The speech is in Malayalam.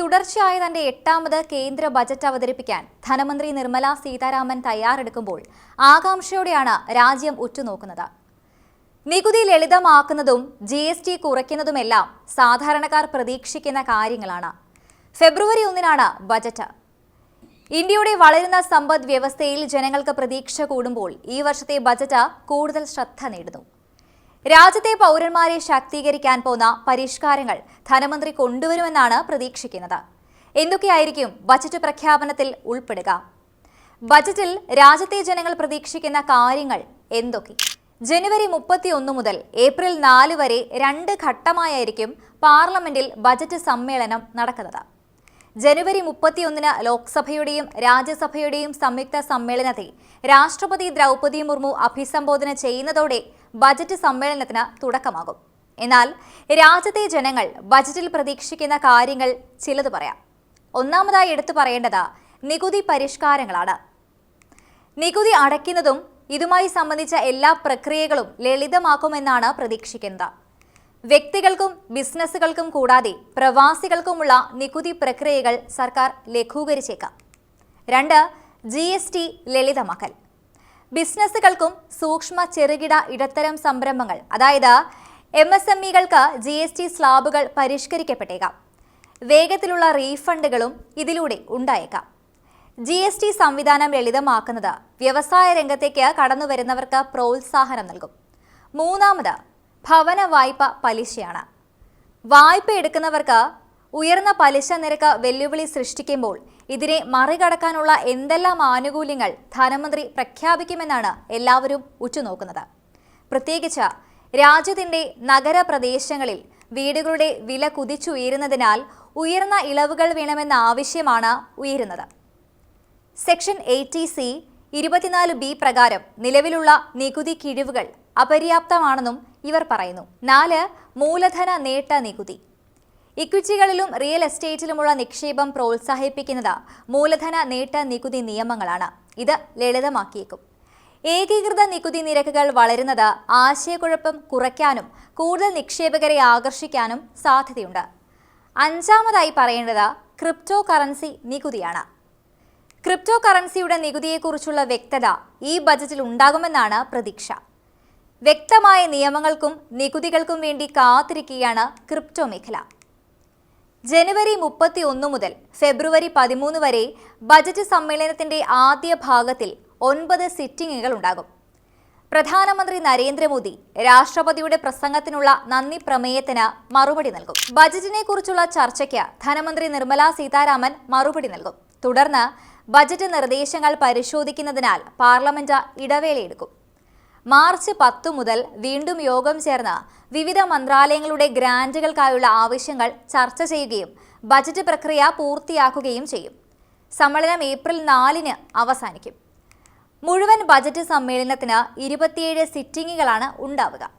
തുടർച്ചയായ തന്റെ എട്ടാമത് കേന്ദ്ര ബജറ്റ് അവതരിപ്പിക്കാൻ ധനമന്ത്രി നിർമ്മല സീതാരാമൻ തയ്യാറെടുക്കുമ്പോൾ ആകാംക്ഷയോടെയാണ് രാജ്യം ഉറ്റുനോക്കുന്നത്. നികുതി ലളിതമാക്കുന്നതും ജി എസ് ടി കുറയ്ക്കുന്നതുമെല്ലാം സാധാരണക്കാർ പ്രതീക്ഷിക്കുന്ന കാര്യങ്ങളാണ്. ഫെബ്രുവരി ഒന്നിനാണ് ബജറ്റ്. ഇന്ത്യയുടെ വളരുന്ന സമ്പദ് വ്യവസ്ഥയിൽ ജനങ്ങൾക്ക് പ്രതീക്ഷ കൂടുമ്പോൾ ഈ വർഷത്തെ ബജറ്റ് കൂടുതൽ ശ്രദ്ധ നേടുന്നു. രാജ്യത്തെ പൗരന്മാരെ ശാക്തീകരിക്കാൻ പോന്ന പരിഷ്കാരങ്ങൾ ധനമന്ത്രി കൊണ്ടുവരുമെന്നാണ് പ്രതീക്ഷിക്കുന്നത്. എന്തൊക്കെയായിരിക്കും ബജറ്റ് പ്രഖ്യാപനത്തിൽ ഉൾപ്പെടുക? ബജറ്റിൽ രാജ്യത്തെ ജനങ്ങൾ പ്രതീക്ഷിക്കുന്ന കാര്യങ്ങൾ എന്തൊക്കെ? ജനുവരി മുപ്പത്തിയൊന്ന് മുതൽ ഏപ്രിൽ നാല് വരെ രണ്ട് ഘട്ടമായായിരിക്കും പാർലമെന്റിൽ ബജറ്റ് സമ്മേളനം നടക്കുന്നത്. ജനുവരി മുപ്പത്തിയൊന്നിന് ലോക്സഭയുടെയും രാജ്യസഭയുടെയും സംയുക്ത സമ്മേളനത്തെ രാഷ്ട്രപതി ദ്രൗപദി മുർമു അഭിസംബോധന ചെയ്യുന്നതോടെ ബജറ്റ് സമ്മേളനത്തിന് തുടക്കമാകും. എന്നാൽ രാജ്യത്തെ ജനങ്ങൾ ബജറ്റിൽ പ്രതീക്ഷിക്കുന്ന കാര്യങ്ങൾ ചിലത് പറയാം. ഒന്നാമതായി എടുത്തു പറയേണ്ടത് നികുതി പരിഷ്കാരങ്ങളാണ്. നികുതി അടയ്ക്കുന്നതും ഇതുമായി സംബന്ധിച്ച എല്ലാ പ്രക്രിയകളും ലളിതമാക്കുമെന്നാണ് പ്രതീക്ഷിക്കുന്നത്. വ്യക്തികൾക്കും ബിസിനസ്സുകൾക്കും കൂടാതെ പ്രവാസികൾക്കുമുള്ള നികുതി പ്രക്രിയകൾ സർക്കാർ ലഘൂകരിച്ചേക്കാം. രണ്ട് ജി ലളിതമാക്കൽ. ബിസിനസ്സുകൾക്കും സൂക്ഷ്മ ചെറുകിട ഇടത്തരം സംരംഭങ്ങൾ അതായത് എം എസ് എം ഇകൾക്ക് ജി എസ് ടി സ്ലാബുകൾ പരിഷ്കരിക്കപ്പെട്ടേക്കാം. വേഗത്തിലുള്ള റീഫണ്ടുകളും ഇതിലൂടെ ഉണ്ടായേക്കാം. ജി എസ് ടി സംവിധാനം ലളിതമാക്കുന്നത് വ്യവസായ രംഗത്തേക്ക് കടന്നുവരുന്നവർക്ക് പ്രോത്സാഹനം നൽകും. മൂന്നാമത് ഭവന വായ്പ പലിശയാണ്. വായ്പ എടുക്കുന്നവർക്ക് ഉയർന്ന പലിശ നിരക്ക് വെല്ലുവിളി സൃഷ്ടിക്കുമ്പോൾ ഇതിനെ മറികടക്കാനുള്ള എന്തെല്ലാം ആനുകൂല്യങ്ങൾ ധനമന്ത്രി പ്രഖ്യാപിക്കുമെന്നാണ് എല്ലാവരും ഉറ്റുനോക്കുന്നത്. പ്രത്യേകിച്ച് രാജ്യത്തിന്റെ നഗരപ്രദേശങ്ങളിൽ വീടുകളുടെ വില കുതിച്ചുയരുന്നതിനാൽ ഉയർന്ന ഇളവുകൾ വേണമെന്ന ആവശ്യമാണ് ഉയരുന്നത്. സെക്ഷൻ എയ്റ്റി സി ഇരുപത്തിനാല് ബി പ്രകാരം നിലവിലുള്ള നികുതി കിഴിവുകൾ അപര്യാപ്തമാണെന്നും ഇവർ പറയുന്നു. നാല് മൂലധന നേട്ട നികുതി. ഇക്വിറ്റികളിലും റിയൽ എസ്റ്റേറ്റിലുമുള്ള നിക്ഷേപം പ്രോത്സാഹിപ്പിക്കുന്നത് മൂലധന നേട്ട നികുതി നിയമങ്ങളാണ്. ഇത് ലളിതമാക്കിയേക്കും. ഏകീകൃത നികുതി നിരക്കുകൾ വളരുന്നത് ആശയക്കുഴപ്പം കുറയ്ക്കാനും കൂടുതൽ നിക്ഷേപകരെ ആകർഷിക്കാനും സാധ്യതയുണ്ട്. അഞ്ചാമതായി പറയേണ്ടത് ക്രിപ്റ്റോ കറൻസി നികുതിയാണ്. ക്രിപ്റ്റോ കറൻസിയുടെ നികുതിയെക്കുറിച്ചുള്ള വ്യക്തത ഈ ബജറ്റിൽ ഉണ്ടാകുമെന്നാണ് പ്രതീക്ഷ. വ്യക്തമായ നിയമങ്ങൾക്കും നികുതികൾക്കും വേണ്ടി കാത്തിരിക്കുകയാണ് ക്രിപ്റ്റോ മേഖല. ജനുവരി മുപ്പത്തി ഒന്ന് മുതൽ ഫെബ്രുവരി പതിമൂന്ന് വരെ ബജറ്റ് സമ്മേളനത്തിന്റെ ആദ്യ ഭാഗത്തിൽ ഒൻപത് സിറ്റിംഗുകൾ ഉണ്ടാകും. പ്രധാനമന്ത്രി നരേന്ദ്രമോദി രാഷ്ട്രപതിയുടെ പ്രസംഗത്തിനുള്ള നന്ദി പ്രമേയത്തിന് മറുപടി നൽകും. ബജറ്റിനെ കുറിച്ചുള്ള ചർച്ചയ്ക്ക് ധനമന്ത്രി നിർമ്മലാ സീതാരാമൻ മറുപടി നൽകും. തുടർന്ന് ബജറ്റ് നിർദ്ദേശങ്ങൾ പരിശോധിക്കുന്നതിനാൽ പാർലമെന്റ് ഇടവേളയെടുക്കും. മാർച്ച് പത്ത് മുതൽ വീണ്ടും യോഗം ചേർന്ന് വിവിധ മന്ത്രാലയങ്ങളുടെ ഗ്രാന്റുകൾക്കായുള്ള ആവശ്യങ്ങൾ ചർച്ച ചെയ്യുകയും ബജറ്റ് പ്രക്രിയ പൂർത്തിയാക്കുകയും ചെയ്യും. സമ്മേളനം ഏപ്രിൽ നാലിന് അവസാനിക്കും. മുഴുവൻ ബജറ്റ് സമ്മേളനത്തിന് ഇരുപത്തിയേഴ് സിറ്റിംഗുകളാണ് ഉണ്ടാവുക.